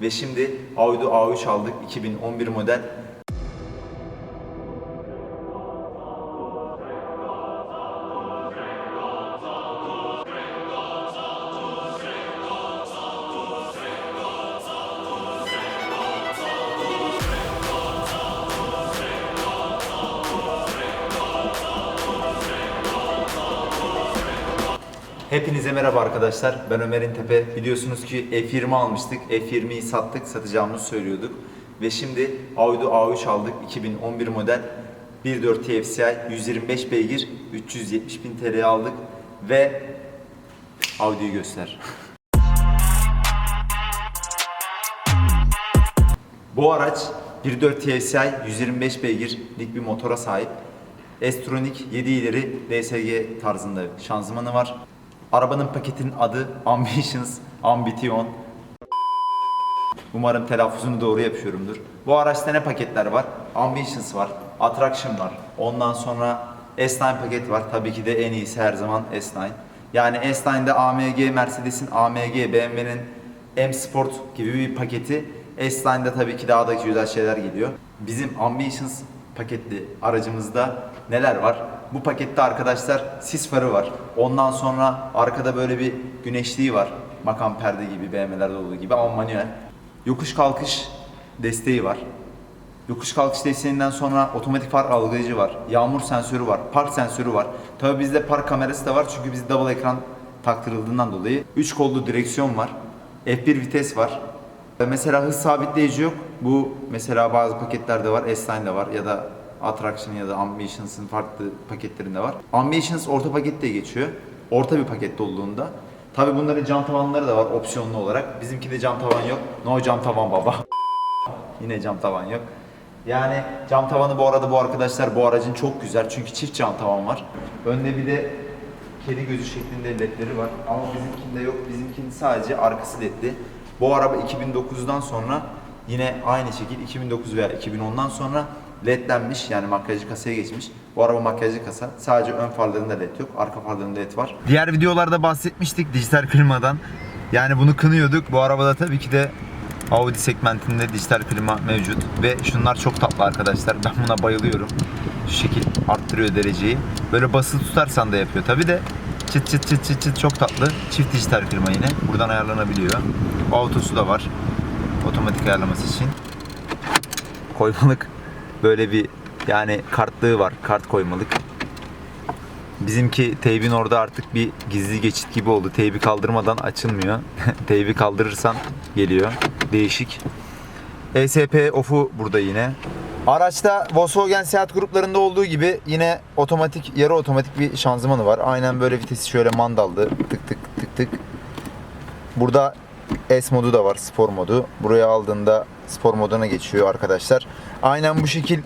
Ve şimdi Audi A3 aldık 2011 model. Hepinize merhaba arkadaşlar. Ben Ömer İntepe. Biliyorsunuz ki F20 almıştık. F20'yi sattık, satacağımızı söylüyorduk. Ve şimdi Audi A3 aldık. 2011 model 1.4 TFSI 125 beygir 370 bin TL aldık ve Audi'yi göster. Bu araç 1.4 TSI 125 beygirlik bir motora sahip. S-Tronic 7 ileri DSG tarzında şanzımanı var. Arabanın paketinin adı Ambitions Ambition. Umarım telaffuzunu doğru yapıyorumdur. Bu araçta ne paketler var? Ambitions var, Attraction var. Ondan sonra S9 paket var. Tabii ki de en iyisi her zaman S9. Yani S9'da AMG, Mercedes'in AMG, BMW'nin M Sport gibi bir paketi. S-Line'da tabii ki daha da güzel şeyler geliyor. Bizim Ambitions paketli aracımızda neler var? Bu pakette arkadaşlar sis farı var. Ondan sonra arkada böyle bir güneşliği var. Makam perde gibi BMW'lerde olduğu gibi ama manuel. Yokuş kalkış desteği var. Yokuş kalkış desteğinden sonra otomatik far algılayıcı var. Yağmur sensörü var. Park sensörü var. Tabii bizde park kamerası da var çünkü bizde double ekran taktırıldığından dolayı. 3 kollu direksiyon var. F1 vites var. Mesela hız sabitleyici yok. Bu mesela bazı paketlerde var. S-Line'de var ya da Attraction ya da Ambitions'ın farklı paketlerinde var. Ambitions orta pakette geçiyor. Orta bir pakette olduğunda. Tabii bunların cam tavanları da var opsiyonlu olarak. Bizimkide cam tavan yok. No cam tavan baba. Yine cam tavan yok. Yani cam tavanı bu arada bu arkadaşlar bu aracın çok güzel çünkü çift cam tavan var. Önde bir de kedi gözü şeklinde ledleri var ama bizimkinde yok. Bizimkinin sadece arkası ledli. Bu araba 2009'dan sonra yine aynı şekilde 2009 veya 2010'dan sonra ledlenmiş yani makyajlı kasaya geçmiş. Bu araba makyajlı kasa. Sadece ön farlarında led yok. Arka farlarında led var. Diğer videolarda bahsetmiştik dijital klimadan. Yani bunu kınıyorduk. Bu arabada tabii ki de Audi segmentinde dijital klima mevcut ve şunlar çok tatlı arkadaşlar. Ben buna bayılıyorum. Şu şekil arttırıyor dereceyi. Böyle basılı tutarsan da yapıyor. Tabi de çıt çıt çıt çıt çıt çok tatlı. Çift dijital klima yine. Buradan ayarlanabiliyor. Autosu da var. Otomatik ayarlaması için. Koymalık böyle bir yani kartlığı var. Kart koymalık. Bizimki teybin orada artık bir gizli geçit gibi oldu. Teybi kaldırmadan açılmıyor. Teybi kaldırırsan geliyor. Değişik. ESP off'u burada yine. Araçta Volkswagen Seat gruplarında olduğu gibi yine otomatik, yarı otomatik bir şanzımanı var. Aynen böyle vitesi şöyle mandallı. Tık tık tık tık. Burada S modu da var, spor modu. Buraya aldığında spor moduna geçiyor arkadaşlar. Aynen bu şekil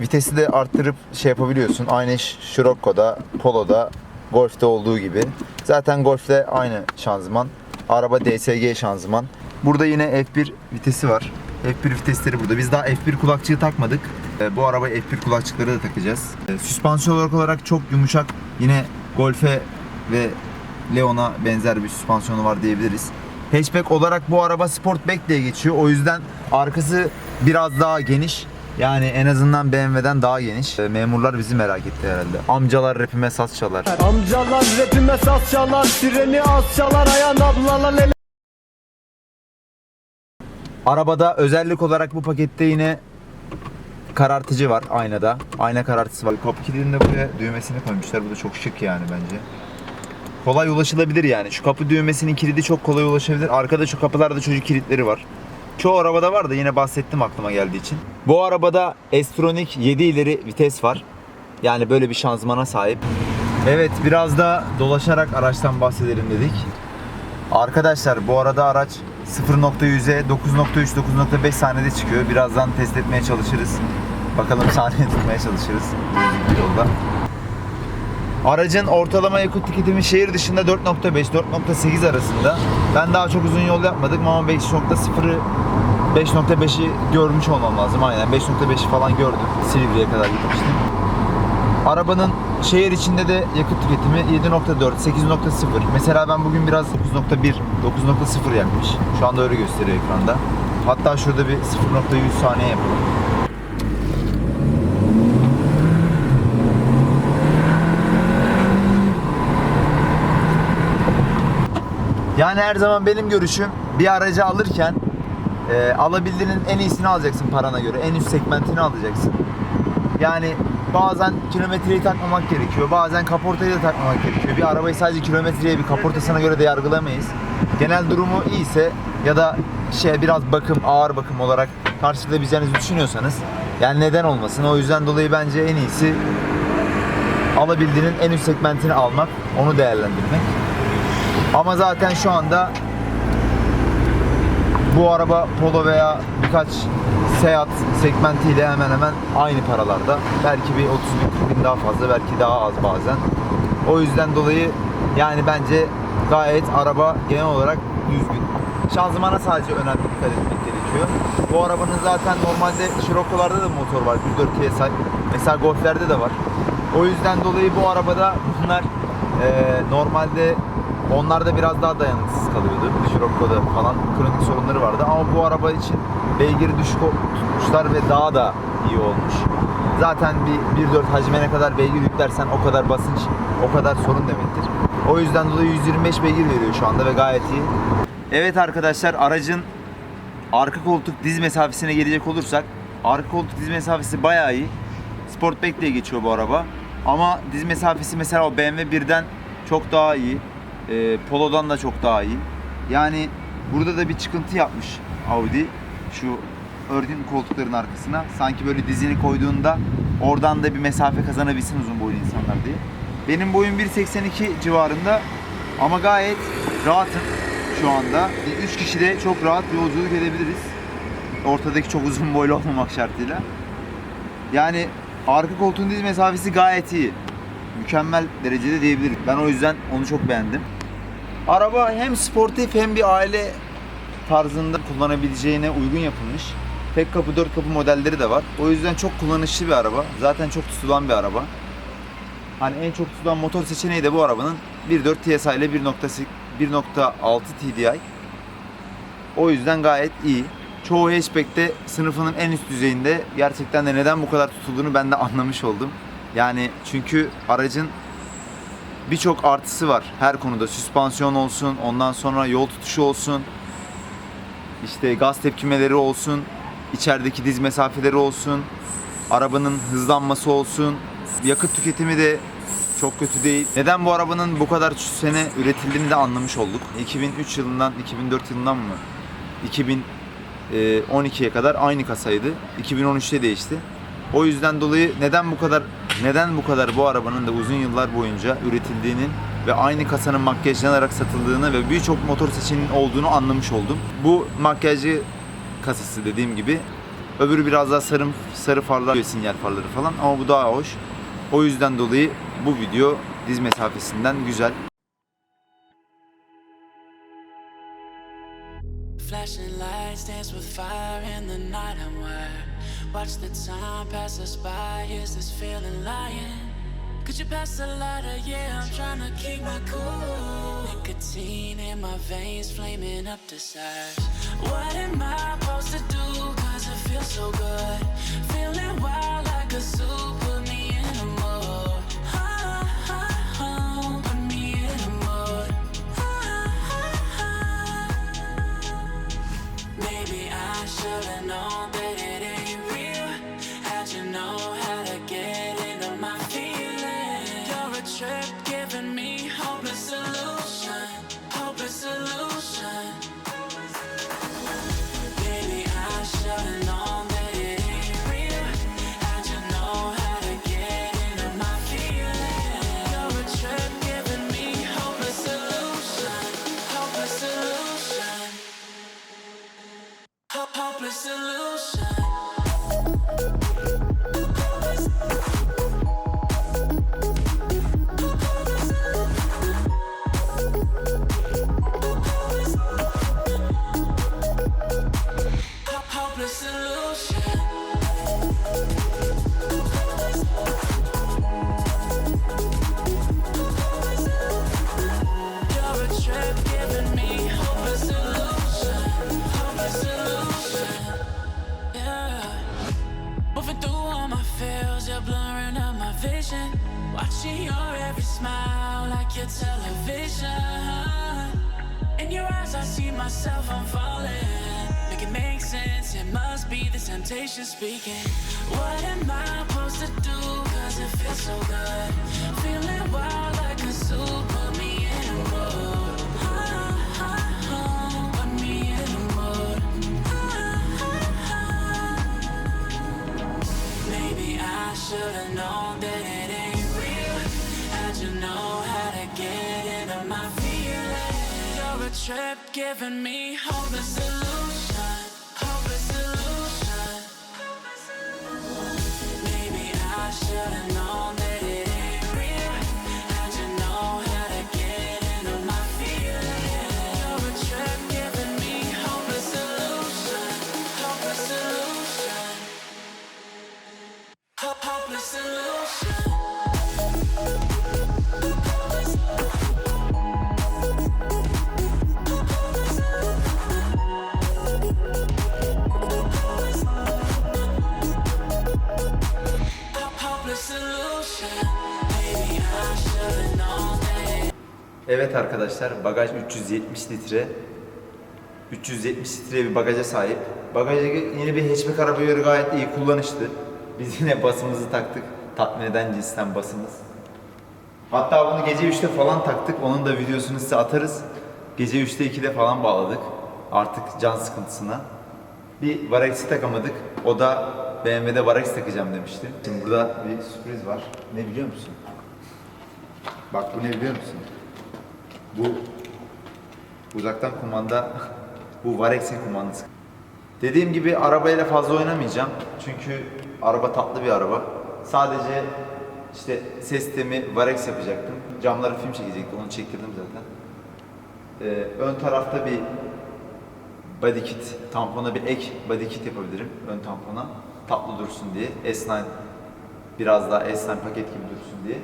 vitesi de arttırıp şey yapabiliyorsun. Aynı Scirocco'da, Polo'da, Golf'te olduğu gibi. Zaten Golf'te aynı şanzıman. Araba DSG şanzıman. Burada yine F1 vitesi var. F1 vitesleri burada. Biz daha F1 kulakçığı takmadık. Ee, Bu araba F1 kulakçıkları da takacağız. Ee, Süspansiyon olarak, olarak çok yumuşak. Yine Golf'e ve Leon'a benzer bir süspansiyonu var diyebiliriz. Hatchback olarak bu araba Sportback diye geçiyor. O yüzden arkası biraz daha geniş. Yani en azından BMW'den daha geniş. Ee, Memurlar bizi merak etti herhalde. Amcalar rapime saz çalar. Amcalar rapime saz çalar Sireni az çalar Ayan ablalar ele Arabada özellik olarak bu pakette yine karartıcı var aynada. Ayna karartısı var. Kapı kilidinin de buraya düğmesini koymuşlar. Bu da çok şık yani bence. Kolay ulaşılabilir yani. Şu kapı düğmesinin kilidi çok kolay ulaşabilir. Arkada şu kapılarda çocuk kilitleri var. Çoğu arabada var da yine bahsettim aklıma geldiği için. Bu arabada S-Tronic 7 ileri vites var. Yani böyle bir şanzımana sahip. Evet biraz da dolaşarak araçtan bahsedelim dedik. Arkadaşlar bu arada araç 0.100'e 9.3 9.5 saniyede çıkıyor. Birazdan test etmeye çalışırız. Bakalım saniye tutmaya çalışırız yolda. Aracın ortalama yakıt tüketimi şehir dışında 4.5 4.8 arasında. Ben daha çok uzun yol yapmadım ama 5.0'ı 5.5'i görmüş olmam lazım. Aynen 5.5'i falan gördüm. Silivri'ye kadar gitmiştim. Arabanın şehir içinde de yakıt tüketimi 7.4, 8.0. Mesela ben bugün biraz 9.1, 9.0 yakmış. Şu anda öyle gösteriyor ekranda. Hatta şurada bir 0.100 saniye yapalım. Yani her zaman benim görüşüm bir aracı alırken e, alabildiğinin en iyisini alacaksın parana göre. En üst segmentini alacaksın. Yani bazen kilometreyi takmamak gerekiyor. Bazen kaportayı da takmamak gerekiyor. Bir arabayı sadece kilometreye bir kaportasına göre de yargılamayız. Genel durumu iyiyse ya da şey biraz bakım, ağır bakım olarak karşılayabileceğinizi düşünüyorsanız yani neden olmasın? O yüzden dolayı bence en iyisi alabildiğinin en üst segmentini almak, onu değerlendirmek. Ama zaten şu anda bu araba Polo veya birkaç Seat segmentiyle hemen hemen aynı paralarda. Belki bir 30 bin 40 bin daha fazla, belki daha az bazen. O yüzden dolayı yani bence gayet araba genel olarak düzgün. Şanzımana sadece önemli dikkat etmek gerekiyor. Bu arabanın zaten normalde Scirocco'larda da motor var. 104 TSI. Mesela Golf'lerde de var. O yüzden dolayı bu arabada bunlar eee, normalde onlarda biraz daha dayanıksız kalıyordu. Scirocco'da falan kronik sorunları vardı. Ama bu araba için beygiri düşük tutmuşlar ve daha da iyi olmuş. Zaten bir 1.4 hacme ne kadar beygir yüklersen o kadar basınç, o kadar sorun demektir. O yüzden dolayı 125 beygir veriyor şu anda ve gayet iyi. Evet arkadaşlar aracın arka koltuk diz mesafesine gelecek olursak arka koltuk diz mesafesi bayağı iyi. Sportback diye geçiyor bu araba. Ama diz mesafesi mesela o BMW 1'den çok daha iyi. Ee, Polo'dan da çok daha iyi. Yani burada da bir çıkıntı yapmış Audi. Şu örgün koltukların arkasına. Sanki böyle dizini koyduğunda oradan da bir mesafe kazanabilsin uzun boylu insanlar diye. Benim boyum 1.82 civarında ama gayet rahatım şu anda. 3 kişi de çok rahat yolculuk edebiliriz. Ortadaki çok uzun boylu olmamak şartıyla. Yani arka koltuğun diz mesafesi gayet iyi. Mükemmel derecede diyebiliriz. Ben o yüzden onu çok beğendim. Araba hem sportif hem bir aile tarzında kullanabileceğine uygun yapılmış. Tek kapı, dört kapı modelleri de var. O yüzden çok kullanışlı bir araba. Zaten çok tutulan bir araba. Hani en çok tutulan motor seçeneği de bu arabanın 1.4 TSI ile 1.8 1.6 TDI. O yüzden gayet iyi. Çoğu hatchback'te sınıfının en üst düzeyinde gerçekten de neden bu kadar tutulduğunu ben de anlamış oldum. Yani çünkü aracın birçok artısı var her konuda. Süspansiyon olsun, ondan sonra yol tutuşu olsun, işte gaz tepkimeleri olsun, içerideki diz mesafeleri olsun, arabanın hızlanması olsun, yakıt tüketimi de çok kötü değil. Neden bu arabanın bu kadar sene üretildiğini de anlamış olduk. 2003 yılından 2004 yılından mı? 2012'ye kadar aynı kasaydı. 2013'te değişti. O yüzden dolayı neden bu kadar neden bu kadar bu arabanın da uzun yıllar boyunca üretildiğinin ve aynı kasanın makyajlanarak satıldığını ve birçok motor seçeneğinin olduğunu anlamış oldum. Bu makyajlı kasası dediğim gibi. Öbürü biraz daha sarı, sarı farlar, sinyal farları falan ama bu daha hoş. O yüzden dolayı bu video diz mesafesinden güzel. Flashing lights dance with fire in the night I'm wired. Watch the time pass us by. Is this feeling lying? Could you pass the lighter? Yeah, I'm trying to keep my cool. Nicotine in my veins, flaming up desires. What am I supposed to do? Cause it feels so good. Feeling wild like a. What am I supposed to do? Cause it feels so good. Feeling wild like a zoo, put me in a mood. Put me in a mood. Maybe I should've known that it ain't real. You know how to get into my feelings? You're a trip giving me hopeless solution. Evet arkadaşlar bagaj 370 litre. 370 litre bir bagaja sahip. Bagajı yeni bir hatchback arabaya göre gayet iyi kullanışlı. Biz yine basımızı taktık. Tatmin eden cinsten basımız. Hatta bunu gece 3'te falan taktık. Onun da videosunu size atarız. Gece 3'te 2'de falan bağladık. Artık can sıkıntısına. Bir Varex'i takamadık. O da BMW'de Varex takacağım demişti. Şimdi burada bir sürpriz var. Ne biliyor musun? Bak bu ne biliyor musun? Bu uzaktan kumanda bu Varex'in kumandası. Dediğim gibi arabayla fazla oynamayacağım. Çünkü araba tatlı bir araba. Sadece işte ses sistemi Varex yapacaktım. Camları film çekecektim. Onu çektirdim zaten. Ee, ön tarafta bir body kit, tampona bir ek body kit yapabilirim ön tampona. Tatlı dursun diye. S9 biraz daha S9 paket gibi dursun diye.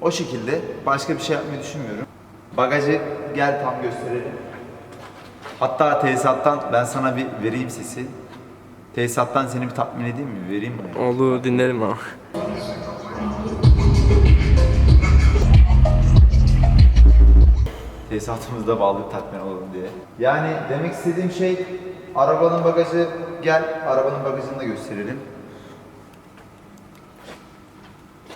O şekilde başka bir şey yapmayı düşünmüyorum. Bagajı gel tam gösterelim. Hatta tesisattan ben sana bir vereyim sesi. Tesisattan seni bir tatmin edeyim mi? Vereyim mi? Olur dinlerim ama. Tesisatımızda bağlı tatmin olalım diye. Yani demek istediğim şey arabanın bagajı gel arabanın bagajını da gösterelim.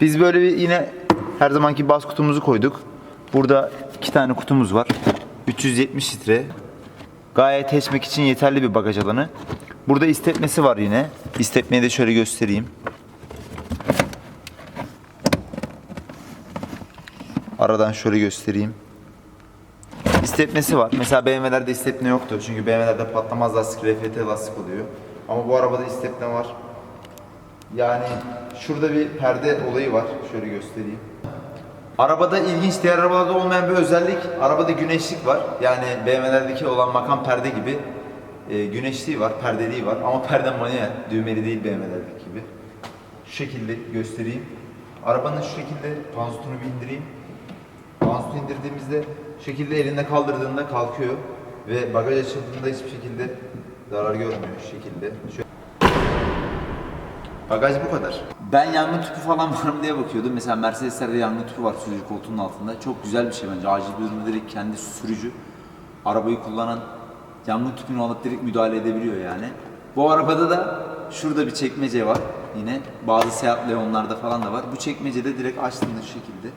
Biz böyle bir yine her zamanki bas kutumuzu koyduk. Burada iki tane kutumuz var. 370 litre. Gayet hatchback için yeterli bir bagaj alanı. Burada istepmesi var yine. İstepmeyi de şöyle göstereyim. Aradan şöyle göstereyim. İstepnesi var. Mesela BMW'lerde istepne yoktu. Çünkü BMW'lerde patlamaz lastik, RFT lastik oluyor. Ama bu arabada istepne var. Yani şurada bir perde olayı var. Şöyle göstereyim. Arabada ilginç diğer arabalarda olmayan bir özellik. Arabada güneşlik var. Yani BMW'lerdeki olan makam perde gibi e, güneşliği var, perdeliği var. Ama perde manuel, düğmeli değil BMW'lerdeki gibi. Şu şekilde göstereyim. Arabanın şu şekilde panzutunu bir indireyim. Pansutu indirdiğimizde şekilde elinde kaldırdığında kalkıyor ve bagaj açıldığında hiçbir şekilde zarar görmüyor şekilde. Şöyle. Bagaj bu kadar. Ben yangın tüpü falan var mı diye bakıyordum. Mesela Mercedes'lerde yangın tüpü var sürücü koltuğunun altında. Çok güzel bir şey bence. Acil bir durumda direkt kendi sürücü arabayı kullanan yangın tüpünü alıp direkt müdahale edebiliyor yani. Bu arabada da şurada bir çekmece var. Yine bazı Seat Leon'larda falan da var. Bu çekmecede direkt açtığında şu şekilde.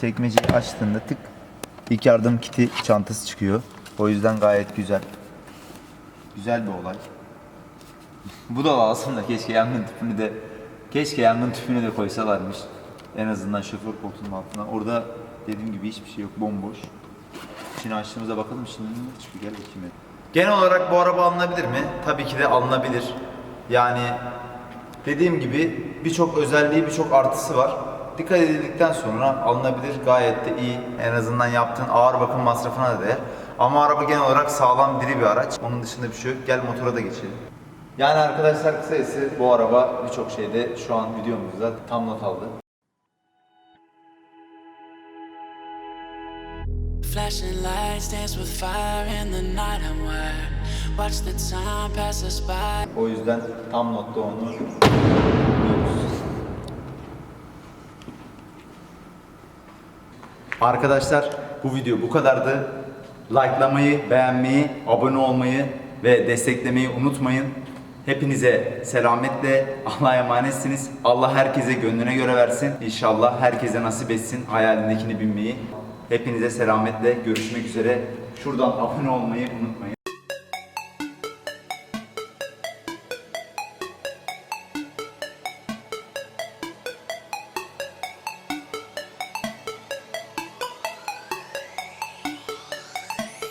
Çekmeceyi açtığında tık ilk yardım kiti çantası çıkıyor. O yüzden gayet güzel. Güzel bir olay. Bu da lazım da keşke yangın tüpünü de keşke yangın tüpünü de koysalarmış. En azından şoför koltuğunun altına. Orada dediğim gibi hiçbir şey yok, bomboş. Şimdi açtığımızda bakalım şimdi ne çıkıyor gel bakayım. Genel olarak bu araba alınabilir mi? Tabii ki de alınabilir. Yani dediğim gibi birçok özelliği, birçok artısı var. Dikkat edildikten sonra alınabilir. Gayet de iyi. En azından yaptığın ağır bakım masrafına da değer. Ama araba genel olarak sağlam diri bir araç. Onun dışında bir şey yok. Gel motora da geçelim. Yani arkadaşlar kısacası bu araba birçok şeyde şu an videomuzda tam not aldı. Flashing lights dance with fire in the night I'm wired. Watch the time pass us by. O yüzden tam notta onu Arkadaşlar bu video bu kadardı. Likelamayı, beğenmeyi, abone olmayı ve desteklemeyi unutmayın. Hepinize selametle Allah'a emanetsiniz. Allah herkese gönlüne göre versin. İnşallah herkese nasip etsin hayalindekini binmeyi. Hepinize selametle görüşmek üzere. Şuradan abone olmayı unutmayın.